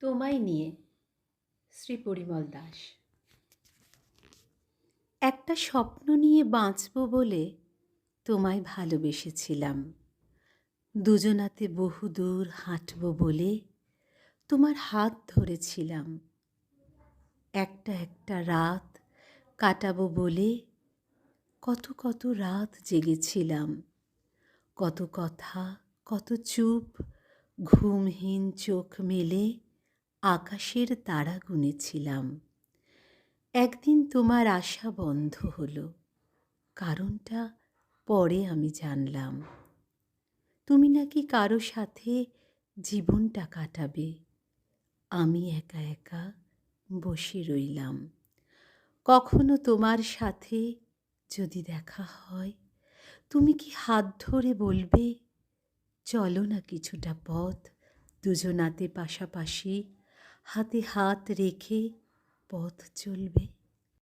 তোমায় নিয়ে শ্রী পরিমল দাস। একটা স্বপ্ন নিয়ে বাঁচব বলে তোমায় ভালোবেসেছিলাম। দুজনাতে বহুদূর হাঁটব বলে তোমার হাত ধরেছিলাম। একটা একটা রাত কাটাবো বলে কত কত রাত জেগেছিলাম। কত কথা, কত চুপ, ঘুমহীন চোখ মেলে আকাশের তারা গুনেছিলাম। একদিন তোমার আশা বন্ধ হলো। কারণটা পরে আমি জানলাম। তুমি নাকি কারও সাথে জীবনটা কাটাবে? আমি একা একা বসে রইলাম। কখনো তোমার সাথে যদি দেখা হয়, তুমি কি হাত ধরে বলবে, চলো না কিছুটা পথ, দুজনাতে পাশাপাশি হাতে হাত রেখে পথ চলবে